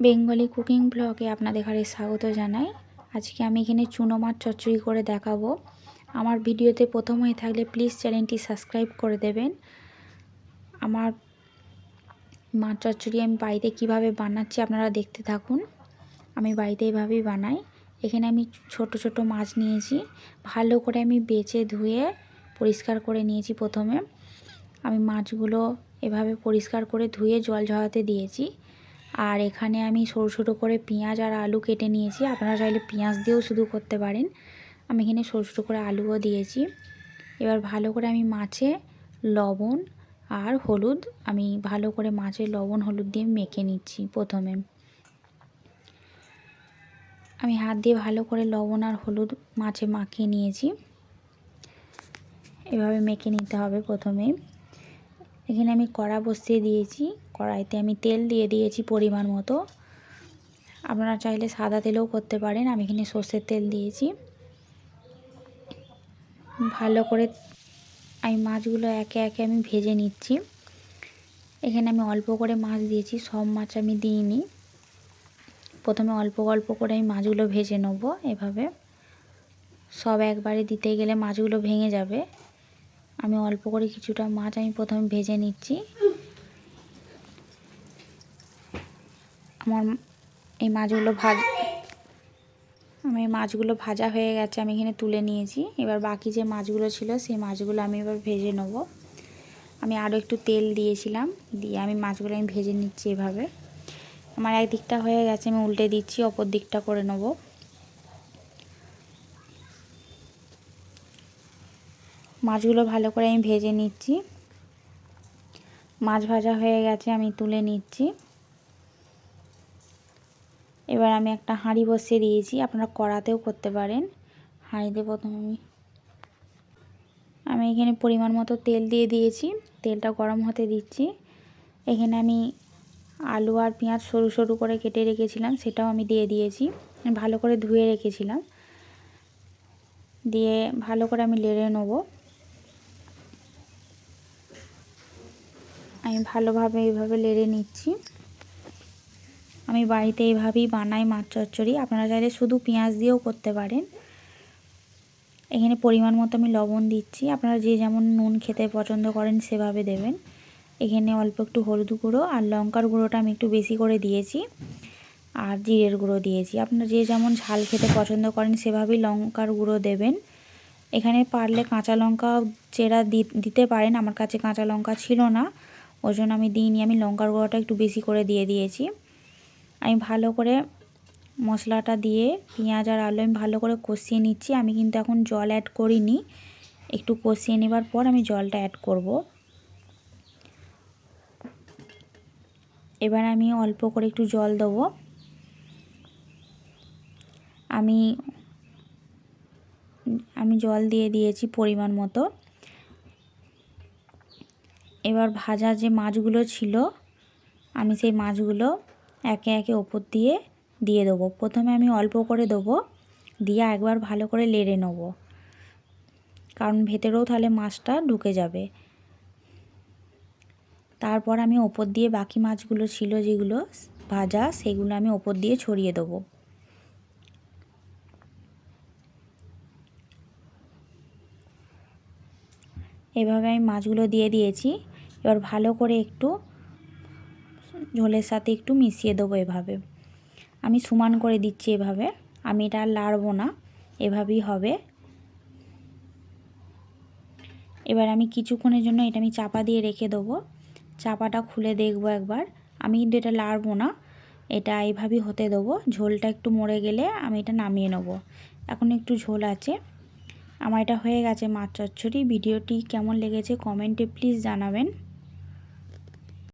Bengali cooking ব্লগে আপনাদের ঘরে স্বাগত জানাই। আজকে আমি এখানে চুনো মাছ চচ্চড়ি করে দেখাবো। আমার ভিডিওতে প্রথম হয়ে থাকলে প্লিজ চ্যানেলটি সাবস্ক্রাইব করে দেবেন। আমার মাছ চচ্চড়ি আমি বাড়িতে কীভাবে বানাচ্ছি আপনারা দেখতে থাকুন। আমি বাড়িতে এইভাবেই বানাই। এখানে আমি ছোট ছোট মাছ নিয়েছি। ভালো করে আমি বেছে ধুয়ে পরিষ্কার করে নিয়েছি প্রথমে। আমি মাছগুলো এভাবে পরিষ্কার করে ধুয়ে জল ঝরাতে দিয়েছি। আর এখানে আমি সরু সরু করে পেঁয়াজ আর আলু কেটে নিয়েছি। আপনারা চাইলে পেঁয়াজ দিয়েও শুধু করতে পারেন। আমি এখানে সরু সরু করে আলুও দিয়েছি। এবার ভালো করে আমি মাছে লবণ আর হলুদ, আমি ভালো করে মাছে লবণ, হলুদ দিয়ে মেখে নিচ্ছি প্রথমে। আমি হাত দিয়ে ভালো করে লবণ আর হলুদ মাছে মাখিয়ে নিয়েছি। এভাবে মেখে নিতে হবে প্রথমে। এখানে আমি কড়া বসিয়ে দিয়েছি। কড়াইতে আমি তেল দিয়ে দিয়েছি পরিমাণ মতো। আপনারা চাইলে সাদা তেলেও করতে পারেন, আমি এখানে সর্ষের তেল দিয়েছি। ভালো করে আমি মাছগুলো একে একে আমি ভেজে নিচ্ছি। এখানে আমি অল্প করে মাছ দিয়েছি, সব মাছ আমি দিইনি। প্রথমে অল্প অল্প করে আমি মাছগুলো ভেজে নেব এভাবে। সব একবারে দিতে গেলে মাছগুলো ভেঙে যাবে। আমি অল্প করে কিছুটা মাছ আমি প্রথমে ভেজে নিচ্ছি। আমার এই মাছগুলো ভাজ আমি মাছগুলো ভাজা হয়ে গেছে, আমি এখানে তুলে নিয়েছি। এবার বাকি যে মাছগুলো ছিল, সেই মাছগুলো আমি এবার ভেজে নেব। আমি আরও একটু তেল দিয়েছিলাম, দিয়ে আমি মাছগুলো আমি ভেজে নিচ্ছি এভাবে। আমার এক দিকটা হয়ে গেছে, আমি উল্টে দিচ্ছি, অপর দিকটা করে নেব। মাছগুলো ভালো করে আমি ভেজে নিচ্ছি। মাছ ভাজা হয়ে গেছে, আমি তুলে নিচ্ছি। এবার আমি একটা হাঁড়ি বসিয়ে দিয়েছি, আপনারা কড়াতেও করতে পারেন। হাঁড়িতে প্রথম আমি আমি এখানে পরিমাণ মতো তেল দিয়ে দিয়েছি, তেলটা গরম হতে দিচ্ছি। এখানে আমি আলু আর পেঁয়াজ সরু সরু করে কেটে রেখেছিলাম, সেটাও আমি দিয়ে দিয়েছি। ভালো করে ধুয়ে রেখেছিলাম। দিয়ে ভালো করে আমি লেড়ে নেব। আমি ভালোভাবে এইভাবে লেড়ে নিচ্ছি। আমি বাড়িতে এইভাবেই বানাই মাছ চচ্চড়ি। আপনারা চাইলে শুধু পেঁয়াজ দিয়েও করতে পারেন। এখানে পরিমাণ মতো আমি লবণ দিচ্ছি। আপনারা যে যেমন নুন খেতে পছন্দ করেন সেভাবে দেবেন। এখানে অল্প একটু হলুদ গুঁড়ো আর লঙ্কার গুঁড়োটা আমি একটু বেশি করে দিয়েছি আর জিরের গুঁড়ো দিয়েছি। আপনারা যে যেমন ঝাল খেতে পছন্দ করেন সেভাবেই লঙ্কার গুঁড়ো দেবেন। এখানে পারলে কাঁচা লঙ্কা চেরা দিতে পারেন। আমার কাছে কাঁচা লঙ্কা ছিল না, ওই জন্য আমি দিইনি। আমি লঙ্কার গুঁড়োটা একটু বেশি করে দিয়ে দিয়েছি। আমি ভালো করে মশলাটা দিয়ে পেঁয়াজ আর আলু আমি ভালো করে কষিয়ে নিচ্ছি। আমি কিন্তু এখন জল অ্যাড করিনি। একটু কষিয়ে নেবার পর আমি জলটা অ্যাড করব। এবার আমি অল্প করে একটু জল দেবো। আমি আমি জল দিয়ে দিয়েছি পরিমাণ মতো। এবার ভাজা যে মাছগুলো ছিল, আমি সেই মাছগুলো একে একে ওপর দিয়ে দিয়ে দেবো। প্রথমে আমি অল্প করে দেবো, দিয়ে একবার ভালো করে লেড়ে নেব। কারণ ভেতরেও তাহলে মাছটা ঢুকে যাবে। তারপর আমি ওপর দিয়ে বাকি মাছগুলো ছিল যেগুলো ভাজা, সেগুলো আমি ওপর দিয়ে ছড়িয়ে দেবো। এভাবে আমি মাছগুলো দিয়ে দিয়েছি। এবার ভালো করে একটু ঝোলের সাথে একটু মিশিয়ে দেবো এভাবে। আমি সমান করে দিচ্ছি এভাবে। আমি এটা আর লাড়বো না, এভাবেই হবে। এবার আমি কিছুক্ষণের জন্য এটা আমি চাপা দিয়ে রেখে দেবো। চাপাটা খুলে দেখব একবার। আমি কিন্তু এটা লাড়বো না, এটা এইভাবেই হতে দেবো। ঝোলটা একটু মরে গেলে আমি এটা নামিয়ে নেব। এখন একটু ঝোল আছে। আমার এটা হয়ে গেছে মাছ চচ্চড়ি। ভিডিওটি কেমন লেগেছে কমেন্টে প্লিজ জানাবেন।